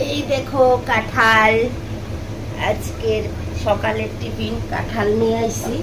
এই দেখো, কাঁঠাল। আজকের সকালের টিফিন, কাঁঠাল নিয়ে আইছি।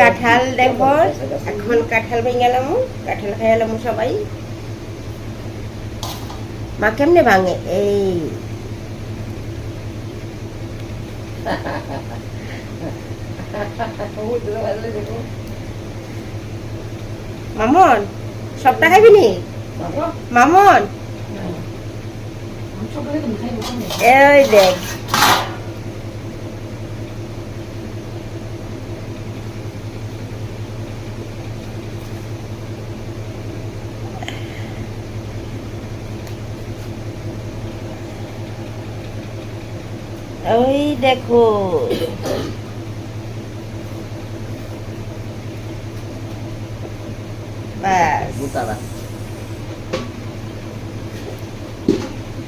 কাঁঠাল দেখো, এখন কাঁঠাল গেলাম কাঁঠাল গেলাম সবাই। মা কেমনে ভাঙে? এই। মামন সবটা খাইবি নি? মামন। এই দেখ। ওই দেখো।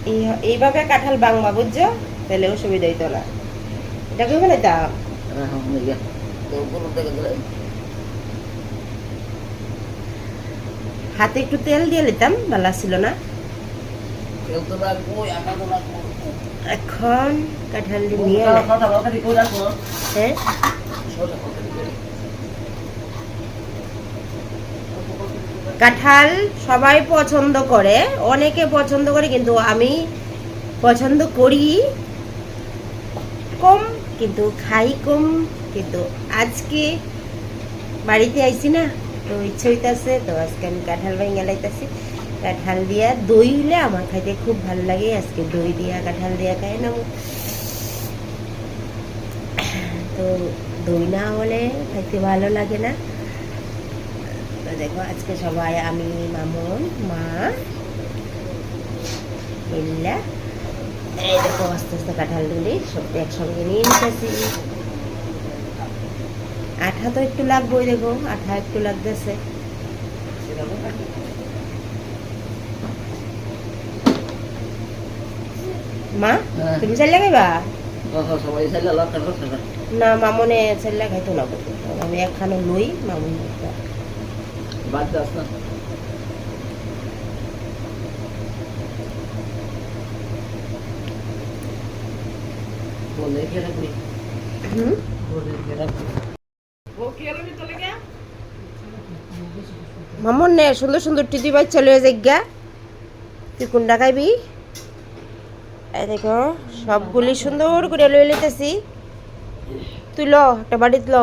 এই- এইভাবে কাঁঠাল বাংবা বুঝছ? তাহলে অসুবিধা হইতো না। এটা কেমন দাম হাতে একটু তেল দিয়ে নিতাম ভালো ছিল না। এখন কাঁঠাল নিয়ে হ্যাঁ? কাঁঠাল সবাই পছন্দ করে, অনেকে পছন্দ করে কিন্তু আমি পছন্দ করি। কম কিন্তু খাই কম কিন্তু আজকে বাড়িতে আইছি না, তো ইচ্ছে হইতেছে, তো আজকে আমি কাঁঠাল ভেঙে লাইতাছি। কাঁঠাল দিয়া দই হলে আমার খাইতে খুব ভালো লাগে, আজকে দই দিয়া কাঁঠাল দিয়া খাই নেব তো দই না হলে খাইতে ভালো লাগে না। তো দেখো আজকে সবাই আমি মামুন মা ইল্লা এই দেখো আস্তে আস্তে কাঁঠাল দুলি সব একসঙ্গে নিয়ে নিতেছি। আঠা তো একটু লাগবেই দেখো আঠা একটু লাগতেছে। মা তুমি চাল লাগাইবা? না মামনে চাল লাগাইতো না আমি একখানো লই মামুন একটা। হুম? মামন নে সুন্দর সুন্দর টিটি বাই চলে যাইগা তুই কোনটা খাইবি? এই দেখো সবগুলি সুন্দর করে লই লইতেছি। তুই ল একটা বাড়িতে ল।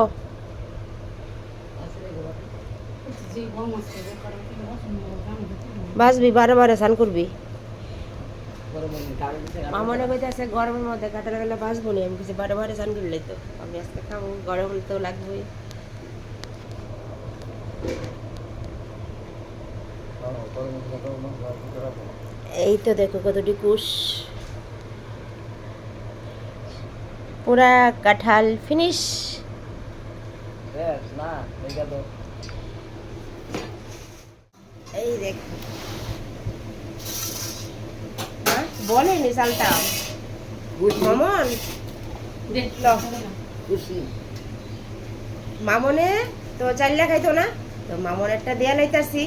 বাসবি বারে বারে স্নান করবি। মামনে কইতাছে গরমের মধ্যে কাটার গেলে বাসবো নি। আমি কিছু বারে বারে স্নান করলে তো আমি আজকে খাব গরম তো লাগবেই। এই তো দেখো কতটি কুশ। পুরা কাঁঠাল ফিনিশ এই দেখ। হ্যাঁ, বলেনি চালটা মামন। মামনে তো চাল্লা খাইতো না? তো মামন একটা দেয়া লাইতাছি।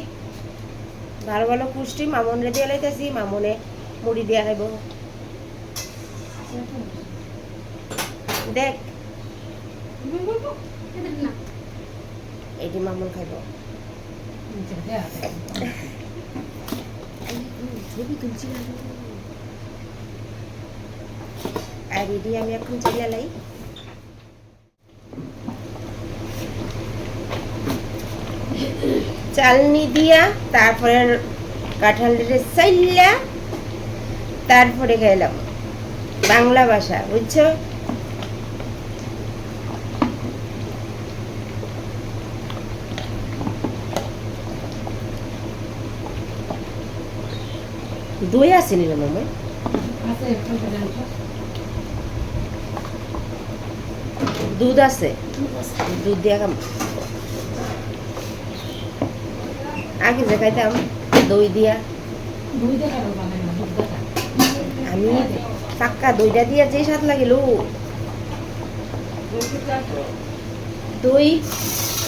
ভালো ভালো পুষ্টি মামনে দেয়া লাইতাছি মামনে মুড়ি দেয়া খাইব। দেখ। এটি মামন খাইব। আর চাইলা চালনি দিয়া তারপরে কাঁঠালের চাইলা তারপরে গেলাম বাংলা ভাষা বুঝছ? দই রে মামা দুধ আছে। দুধ দিয়া খাম। আগে যে খাইতাম দই দিয়া। আমি পাক্কা দইটা দিয়া যে স্বাদ লাগিল। দই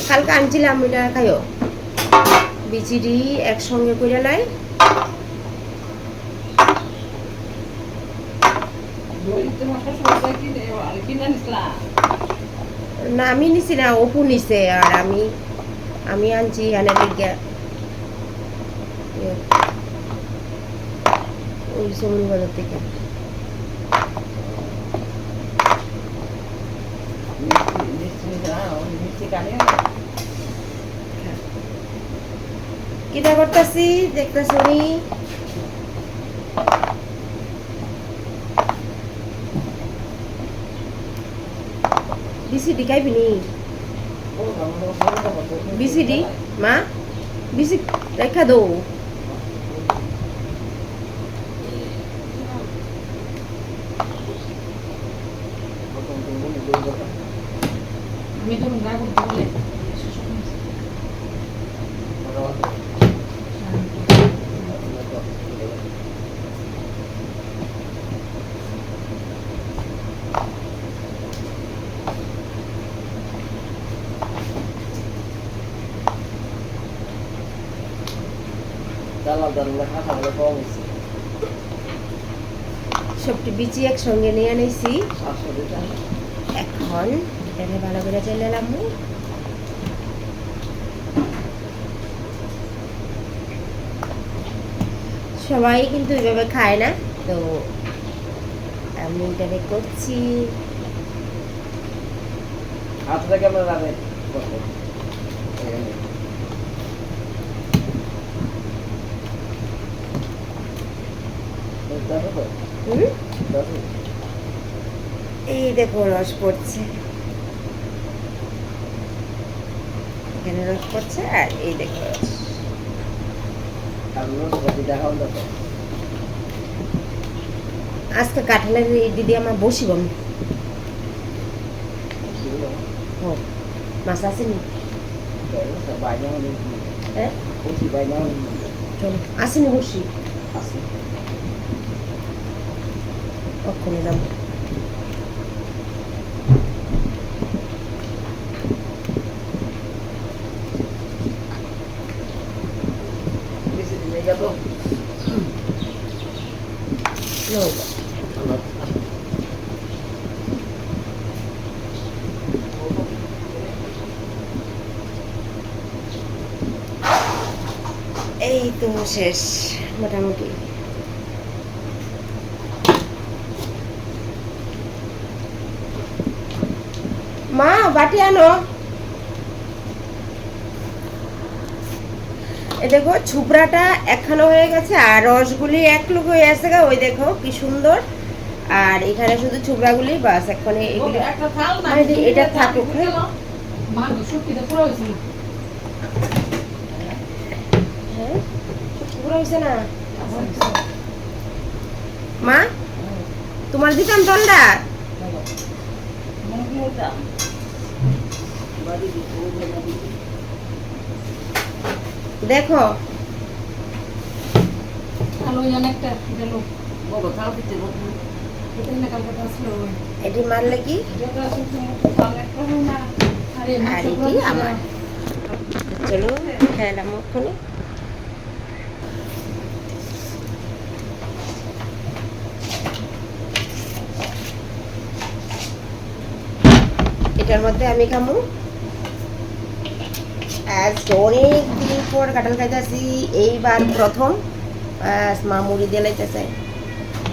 কালকে আনছিলাম এটা খাইও। বিচিডি একসঙ্গে করে নাই। না আমি নিছি না অপু নিছে আর আমি আমি আনছি লিগা। ইয়ে, ওই থেকে। কিটা করতেছি? দেখতেছি বিসিডি খাইবি নি বিসিডি মা? বিসি রেখা দো আমি তো গা করতে বলে সবটি বিচি একসঙ্গে নিয়ে এখন এটাকে ভালো করে সবাই কিন্তু এভাবে খায় না, তো আমি এটাকে করছি। হাতটা কেমন লাগে এই দেখো রস পড়ছে। এখানে রস পড়ছে আর এই দেখো রস। আজকে কাঁঠালের দিদি আমার বসিব ও মাছ আসেনি? হ্যাঁ? চলো আসেনি। বসি কখনো যাব No. এই তো শেষ মোটামুটি মা বাটি আনো। এ দেখো ছুপড়াটা একখানো হয়ে গেছে আর রসগুলি এক লোক হয়ে আছে গা ওই দেখো কি সুন্দর। আর এখানে শুধু ছুপড়াগুলি বাস এখানে এটা থাকুক, হ্যাঁ। মা হ্যাঁ মা তোমার দিতাম তলটা দেখো। এটা মারলে কি? আর এটি আমার। চলো খেলাম ওখানে এটার মধ্যে আমি খামু। আজ অনেক দিন পর কাঁঠাল খাইতেছি এইবার প্রথম মা মুড়ি দিয়ে লাইতেছে।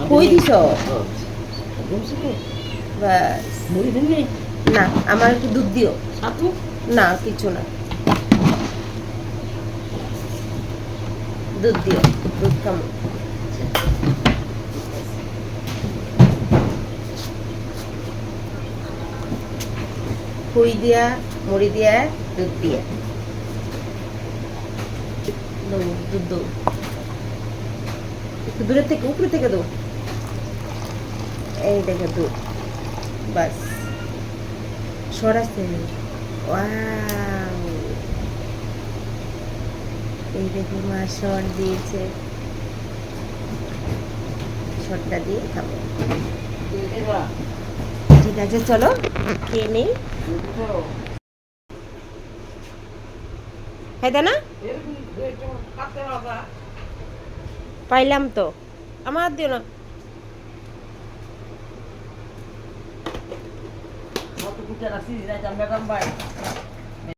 কই দিছ? মুড়ি দিবি না? আমার একটু দুধ দিও। না কিছু না। দুধ দিও দুধ খামো খই দিয়া মুড়ি দিয়া দুধ দিয়া। দুধ দৌ একটু দূরের থেকে উপরে থেকে দৌ এই দেখো দুধ, বাস। ওয়াও। এই দেখো মা, সর দিয়েছে। সরটা দিয়ে খাব। ঠিক আছে, চলো, খেয়ে নেই। খাইতে না পাইলাম তো। আমার দিও না। কত কুচা রাখছি ম্যাডাম ভাই।